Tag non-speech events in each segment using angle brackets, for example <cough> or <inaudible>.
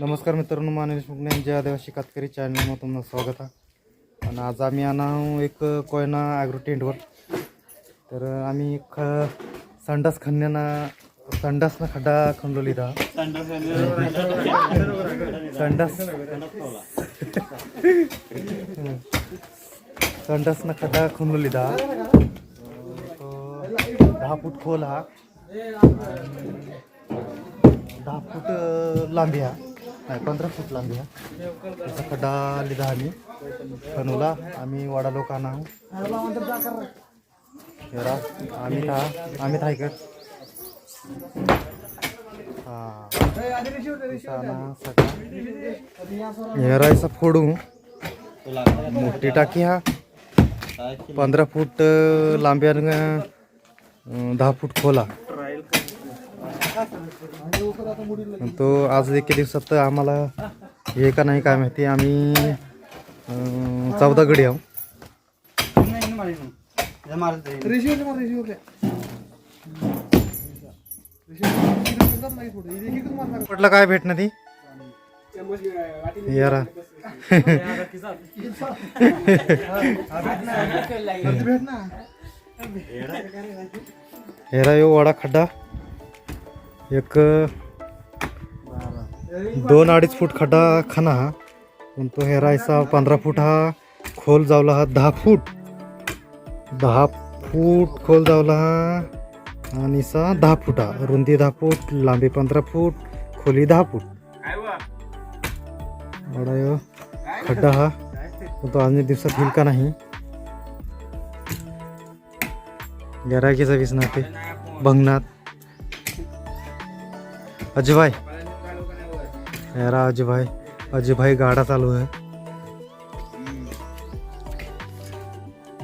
नमस्कार मित्रांनो मानवी देशमुख यांच्या आदिवासी कातकरी चॅनलमध्ये तुम्हाला स्वागत आहे. आणि आज आम्ही आणा एक कोयना ॲग्रो टेंटवर तर आम्ही ख संडास खणण्यानं संडासनं खड्डा खणलो लिहिता संडास. संडासनं खड्डा खणलो लिहिता दहा फूट खोल हा. दहा फूट लांबी हा. नाही पंधरा फूट लांबी हा त्याचा खड्डा लिधा आम्ही. खणूला आम्ही वाडा लोकांना. हेरा आम्ही था आम्ही थायकर हेरायचा फोडू. मोठी टाकी हा. पंधरा फूट लांबी आणि दहा फूट खोला. तो आज एके दिवसात आम्हाला हे का नाही काय माहिती आम्ही चौदा गडी आहो म्हटलं काय भेटणं ती? यारा. <laughs> हेरा यो वडा खड्डा. एक दोन अडीच फूट खड्डा खाना हा. पण तो हेरायचा पंधरा फूट हा. खोल जावला हा दहा फूट. दहा फूट खोल जावला हा. आणि सा दहा फूट हा. रुंदी दहा फूट लांबी पंधरा फूट खोली दहा फूट. एवढा खड्डा हा. पण तो आज दिवसात येईल का नाही. गिरायकीचा विसणार ते भंगनाथ अजयभाई. यारा अजयभाई. अजयभाई गाडा चालू आहे.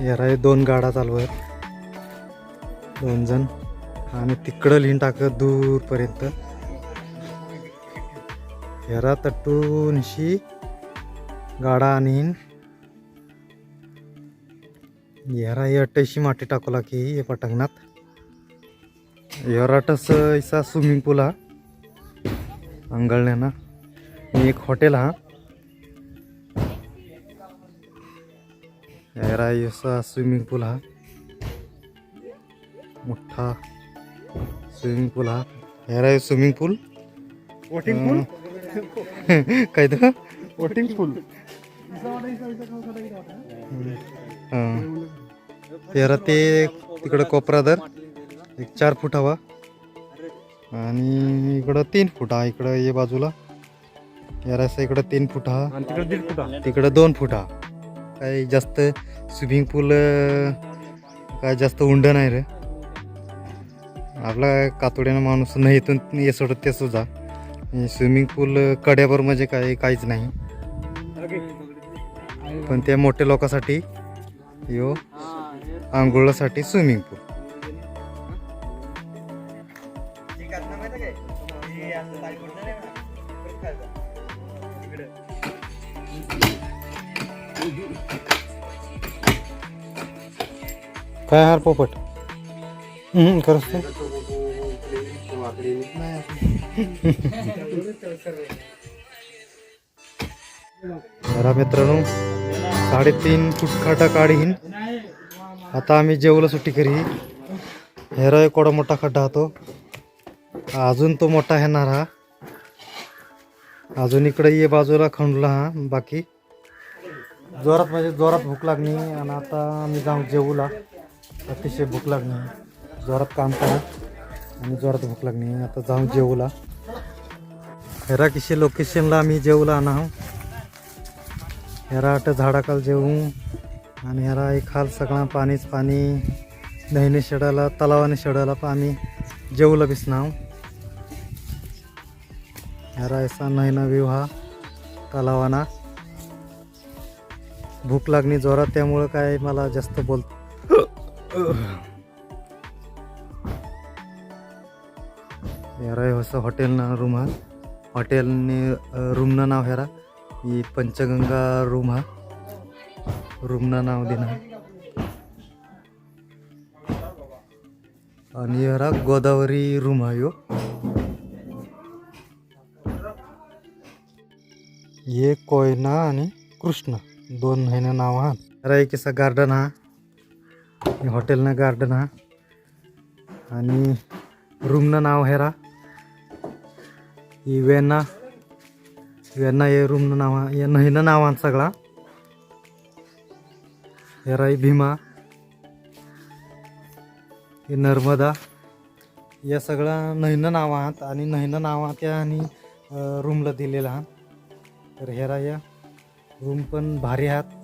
यारा हे दोन गाडा चालू आहेत. दोन जण. आणि तिकडं लिहून टाकत दूरपर्यंत. यारा तट्टूनशी गाडा आणीन. यारा हे अट्ट्याऐंशी माटी टाकू की हे पटांगणात योराटस इसा स्विमिंग पूल हा. अंगळण्याना आणि एक हॉटेल हा. असा स्विमिंग पूल हा. मोठा स्विमिंग पूल हा. यारा स्विमिंग पूल. वोटिंग पूल? <laughs> काय तर वोटिंग पूल. तेरा ते तिकडं कोपरादर एक चार फूट हवा. आणि इकडं तीन फूट हा इकडं ये बाजूला. यारासा इकडं तीन फूट हा. तिकडे दीड फुटा तिकडं दोन फूट हा. काही जास्त स्विमिंग पूल काय जास्त उंड नाही रे. आपला कातोड्यानं माणूस नाही इथून ये सोडत ते सुद्धा. स्विमिंग पूल कड्यावर म्हणजे काय काहीच नाही. पण त्या मोठ्या लोकांसाठी यो आंघोळासाठी स्विमिंग पूल. काय हार पोपट? खरंच ते जरा मित्रांनो साडेतीन फूट खाटा काढीन. आता आम्ही जेवला सुट्टी करी. हेरा एक कोडा मोठा खड्डा होतो. अजून तो मोठा येणार हा. अजून इकडे ये बाजूला खंडला हा बाकी. जोरात म्हणजे जोरात भूक लागली आणि आता आम्ही जाऊ जेवूला. अतिशय भूक लागली. जोरात काम करा. आणि जोरात भूक लागली. आता जाऊ जेवूला. हेरा किशे लोकेशनला आम्ही जेवला आणा हेरा आठ झाडाखाल जेवू. आणि ह्याला एक खाल सगळा पाणीच पाणी. नहिने शेडाला तलावाने शेडाला पाणी जेवूला बिसनाव रायसा नैना व्ह्यू हा तलावाना. भूक लागणी जोरात त्यामुळं काय मला जास्त बोल यारा असं हॉटेलनं रूम हा. हॉटेलने रूमनं नाव हेरा. ही पंचगंगा रूम हा. रूमनं नाव देणार आणि हेरा गोदावरी रूम हा यो. हे कोयना आणि कृष्ण. दोन ह्यानं नाव हा रायकेचा गार्डन हा. हे हॉटेलनं गार्डन हा. आणि रूमनं नाव हेरा ही वेना वेना हे रूमनं नाव हा. या न्हयनं नाव हा सगळा हेरा भीमा. हे नर्मदा. या सगळ्या नैनं नाव आहात आणि नैनं नाव त्या आणि रूमला दिलेलं आहात तर हेरा या रूम पण भारी आहात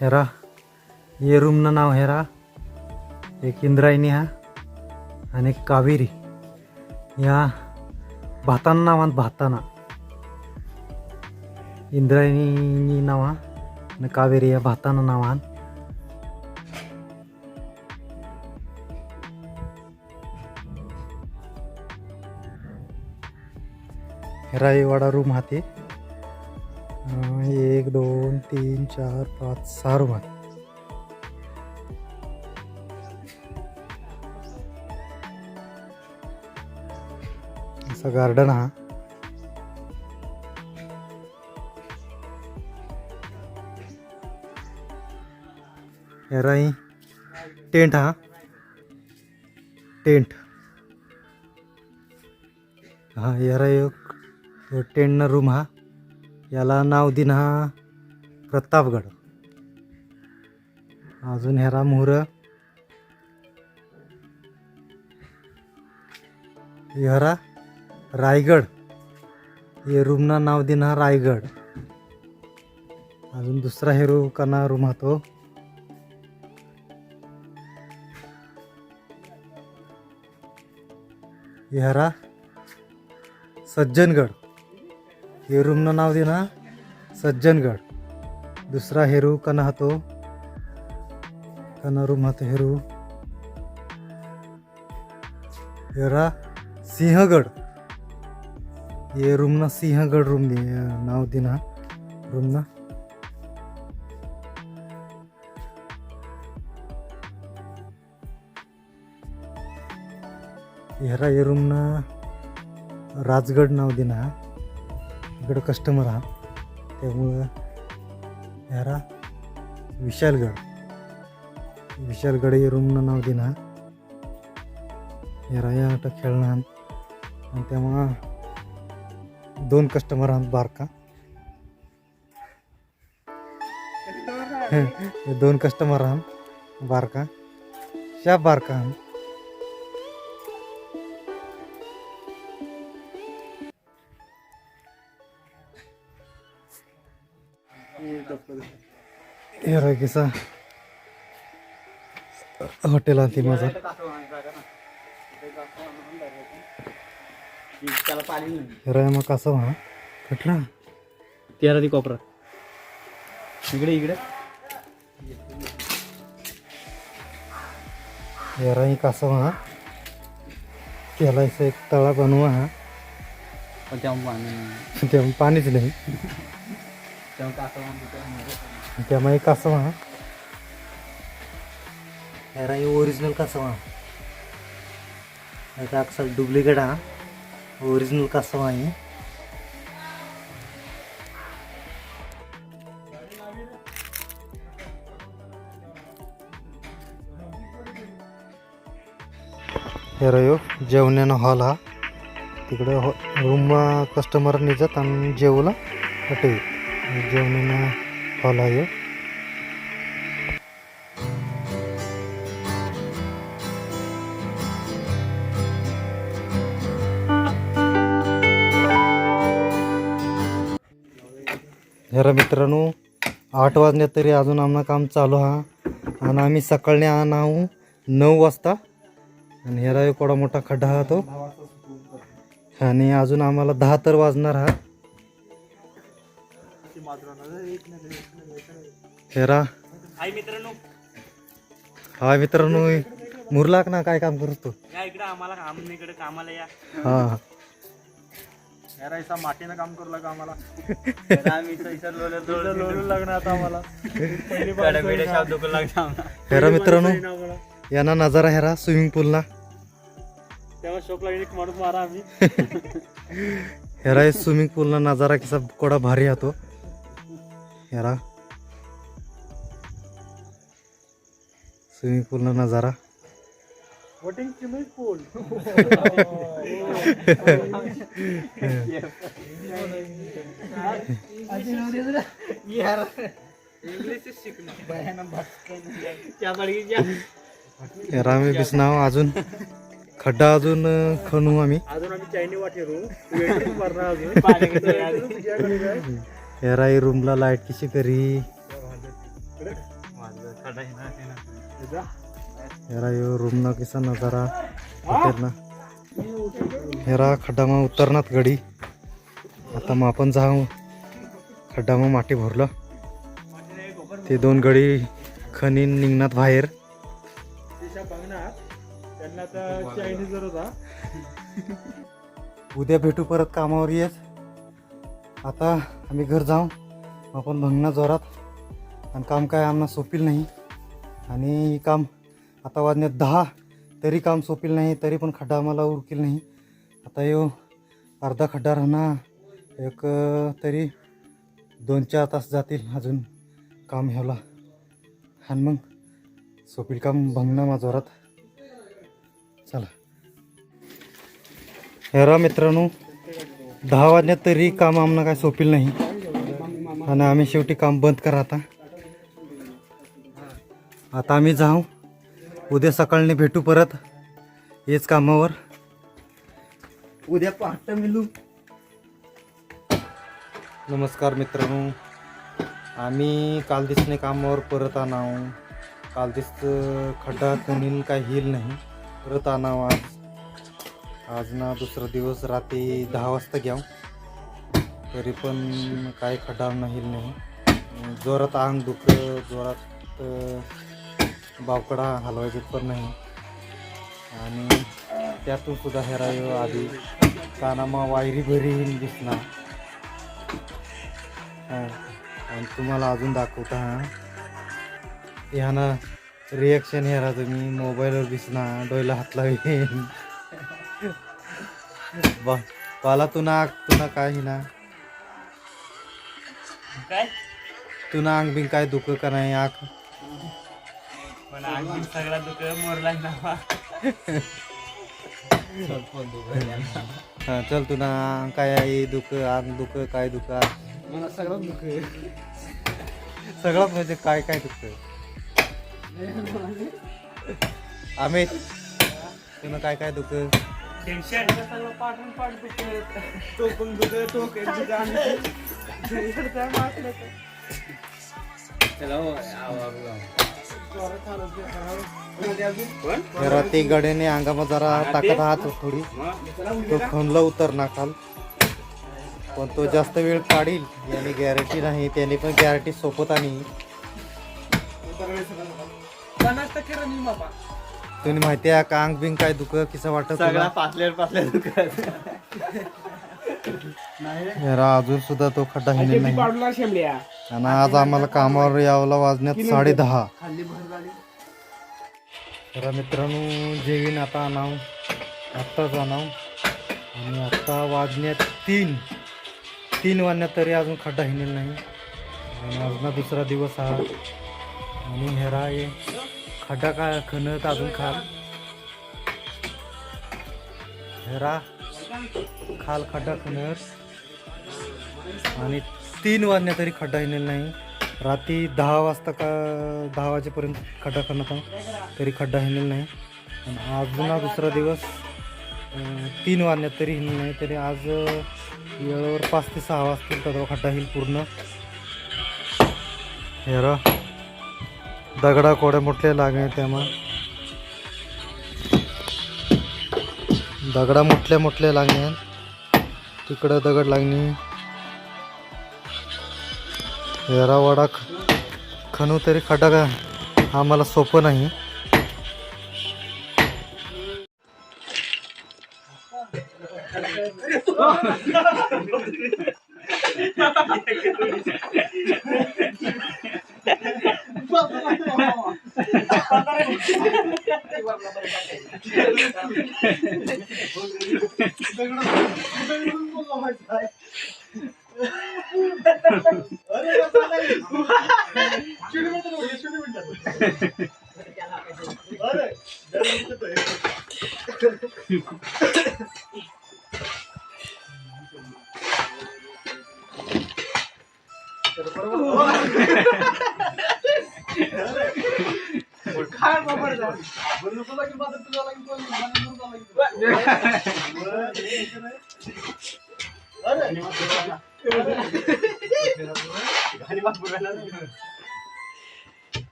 हेरा हे रूमनं नाव हेरा एक इंद्रायणी हा आणि एक कावेरी. या भाताना नावात भाताना. इंद्रायणी नावा आणि कावेरी या भाताना नावान हेरा रूम हा ते. एक दोन तीन चार पाच सहा रूम आहे असा गार्डन हा. हेराई टेंट हा. टेंट. हा हेरा एक टेंटनं रूम हा. याला नाव दिन हा प्रतापगड. अजून हेरा मोहर हेरा रायगड. हे रूमना नाव देणार रायगड. अजून दुसरा हेरो कना रूम हा तो. सज्जनगड. हे रूमनं नाव देणार सज्जनगड. दुसरा हेरू कना होतो कना रूम हातो हेरू हेरा सिंहगड. हे रूमना सिंहगड रूम दे नाव दे ना रूमना हेरा हे रूमनं राजगड नाव दिना इकडं कस्टमर हा. त्यामुळं ह्यारा विशालगड. विशालगड हे रूमनं नाव दिना ह्यारा या आठ खेळणं आणि त्यामुळं दोन कस्टमर आहात बारका. दोन कस्टमर आहात बारका. शा बारका आहात. हे हॉटेल आहे माझं. त्याला पाणी हे मग कसं हा कुठला तेरा ती कोपरा. इकडे इकडे. हेराई कसं हा त्याला असं एक तळा बनवा हा. पण तेव्हा पाणी त्यामुळे पाणीच नाही. त्यामुळे कसं हा हेराई ओरिजिनल कसं हा आता अक्सर डुप्लिकेट हा. ओरिजिनल कसं आहे हे रयो जेवण्यानं हॉल हा. तिकडे रूम कस्टमर जात आणि जेवला. हॉटेल. जेवण्यानं हॉल आहे. ह्यो. जरा मित्रांनो आठ वाजल्या तरी अजून आमना काम चालू हा. आणि आम्ही सकाळने आहो नऊ वाजता. आणि एक एवढा मोठा खड्डा हा तो. आणि अजून आम्हाला दहा तर वाजणार हा. हेरा. आई मित्रांनो. हा मित्रांनो मुरलाक ना काय काम करतो? इकडे आम्हाला कामाला या. हा. यार ऐसा मातीनं काम करू लागा आम्हाला. तर आम्ही इथं लागणार आता आम्हाला. शाप. हेरा मित्रांनो यांना नजारा हेरा स्विमिंग पूलना तेव्हा शोक लागली माणूस मारा आम्ही. हेरा स्विमिंग पूलना नजारा कसा कोडा भारी होतो हेरा. स्विमिंग पूलना नजारा. वोटिंग स्विमिंग पूल आम्ही बिसनाव अजून खड्डा अजून खणू आम्ही. अजून आम्ही चायनी वाटेरू रूमला लाइट कशी करी माझं. हेरा यो रूमना किसा नजारा उतरना. ना हेरा खड्डामा उतरनात गडी. आता मग आपण जाऊ. खड्डामा माटी भरलं. ते दोन गडी खनीन निघणार बाहेर. उद्या भेटू परत कामावर येस. आता आम्ही घर जाऊ. आपण भंगणार जोरात. आणि काम काय आम्हाला सोपील नाही. आणि काम आता वाजण्यात दहा तरी काम सोपील नाही तरी पण खड्डा आम्हाला उरकील नाही. आता येऊ अर्धा खड्डा राहणार एक तरी दोन चार तास जातील अजून काम ह्याला. आणि मग सोपील काम भंगणं मा चला. हेरा मित्रांनो दहा वाजण्यात तरी काम आम्हाला काय सोपील नाही. आणि आम्ही शेवटी काम बंद करा आता. आता आम्ही जाऊ. उद्या सकाळने भेटू परत. हेच कामावर. उद्या पहाटे मिळू नमस्कार मित्रांनो. आम्ही काल दिसणे कामावर परत आणाव. काल दिस खड्डा खनील काय हिल नाही. परत आणाव आज. आज ना दुसरा दिवस रात्री दहा वाजता घ्याव. तरी पण काय खड्डा ना हिल नाही. जोरात अंग दुख जोरात बावकडा हलवायचे पण नाही. आणि त्यातून सुद्धा हेरायो आधी. कानामा वायरी भरी दिसणार. हा. आणि तुम्हाला अजून दाखवता हा. ह्यानं रिॲक्शन ह्याला तुम्ही मोबाईलवर दिसना डोळ्याला हात लावेन. <laughs> बा पाला तुना तुना काय ना काय? तुना अंग बिंग काय दुख का नाही आख पण आणखी सगळा दुःख मोरला ना हा चल तुना काय आहे दुख अंग दुख काय दुख मला सगळं दुःख सगळं म्हणजे काय काय दुख आम्ही तुला काय काय दुख टेन्शन सगळं पाठवून पाठ दुःख तो पण दुःख तो काही जरा ते गड्याने अंगामा जरा टाकत आहात थोडी. तो खणला उतरना खाल पण तो जास्त वेळ काढील याने गॅरंटी नाही त्याने पण गॅरंटी सोबत आणि तुम्ही माहिती आहे का अंग बिंग काय दुख किसा वाटत सगळा पाचल्या दुःख जरा अजून सुद्धा तो खड्डा हिने नाही. आणि आज आम्हाला कामावर यावला वाजण्यात साडे दहा तर मित्रांनो जेवीन आता आणाव. आत्ताच आणाव. आणि आत्ता वाजण्यात तीन. तीन वाजण्यात तरी अजून खड्डा हिनेल नाही. आणि आज ना दुसरा दिवस हा. आणि हेरा ये खड्डा काय खणत अजून खाल. हेरा खाल खड्डा खणत. आणि तीन वाजण्या तरी खड्डा हिनेल नाही. रात्री दहा वाजता का दहा वाजेपर्यंत खड्डा खणत तरी खड्डा हिनेल नाही. आणि आज दुसरा दिवस तीन वाजण्यात तरी हिनेल नाही. तरी आज वेळेवर पाच ते सहा वाजतील तर खड्डा हिल पूर्ण. हेरा दगडा कोड्या मोठल्या लागणे त्यामा दगडा मोठल्या मोठल्या लागण्या तिकडं दगड लागणे. येरावाडा ख खणू तरी खड्डा आम्हाला सोपं नाही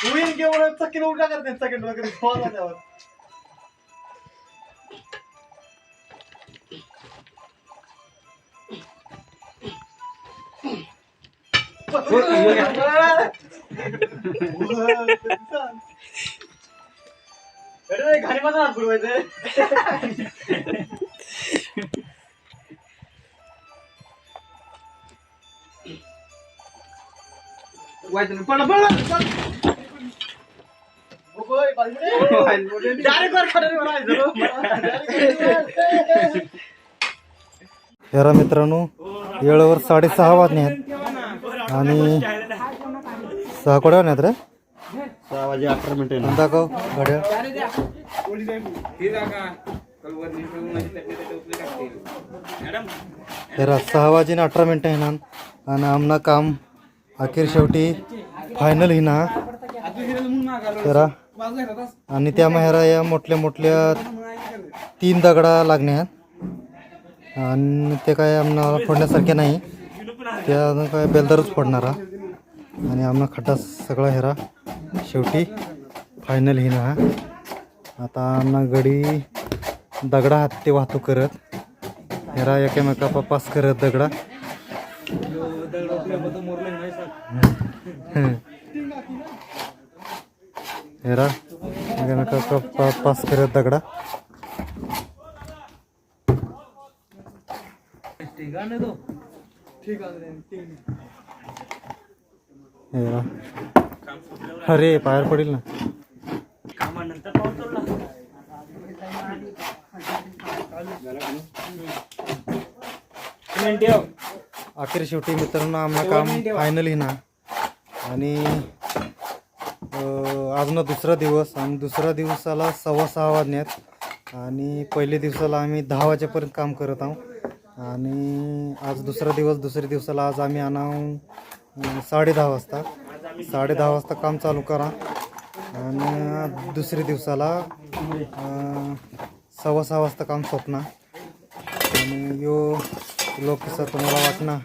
होईल केवढं चक्कीला उलटा करते सेकंड वगैरे फॉल त्यावर अरे यारा माझा हात हेरा मित्रांनो वेळेवर साडेसहा वाजणे आहेत. आणि सहा कोड्या वाजण्यात रे? सहा वाजे अठरा मिनिटे दाखव घड्याळ. सहा वाजून अठरा मिनटं आहे ना आणि आमना काम अखेर शेवटी फायनल हिना हेरा आणि त्या मेहरा या मोठल्या मोठल्या तीन दगडा लागण्यात. आणि ते काय आम्हाला फोडण्यासारखे नाही. त्या काय बेलदारच फोडणारा. आणि आम्हाला खड्डा सगळा हेरा. शेवटी फायनल हिना आता आम्हाला गडी दगडा हात ते वाहतूक करत. हेरा एकामेका पास करत दगडा. हेरा एकामेका पास करत दगडा. हेरा अरे पायर पडेल ना. कामानंतर पाऊस सोडला अखेर शेवटी मित्रांनो आम्हाला काम फायनल ना. आणि आज ना दुसरा दिवस आणि दुसरा दिवसाला सव्वा सहा वाजण्यात. आणि पहिल्या दिवसाला आम्ही दहा वाजेपर्यंत काम करत आहोत. आणि आज दुसरा दिवस दुसऱ्या दिवसाला आज आम्ही आणावं साडे दहा वाजता. साडे दहा वाजता काम चालू करा. आणि दुसऱ्या दिवसाला सव्वा सहा वाजता काम सोपणार आणि यो ब्लॉग तुम्हाला वाटणार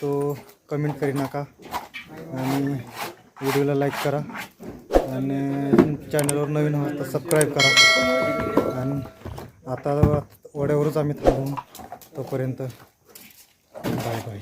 तो कमेंट करी नका. आणि व्हिडिओला लाईक करा. आणि चॅनलवर नवीन हवं तर सबस्क्राईब करा. आणि आता वड्यावरच आम्ही थांबू. तोपर्यंत बाय बाय.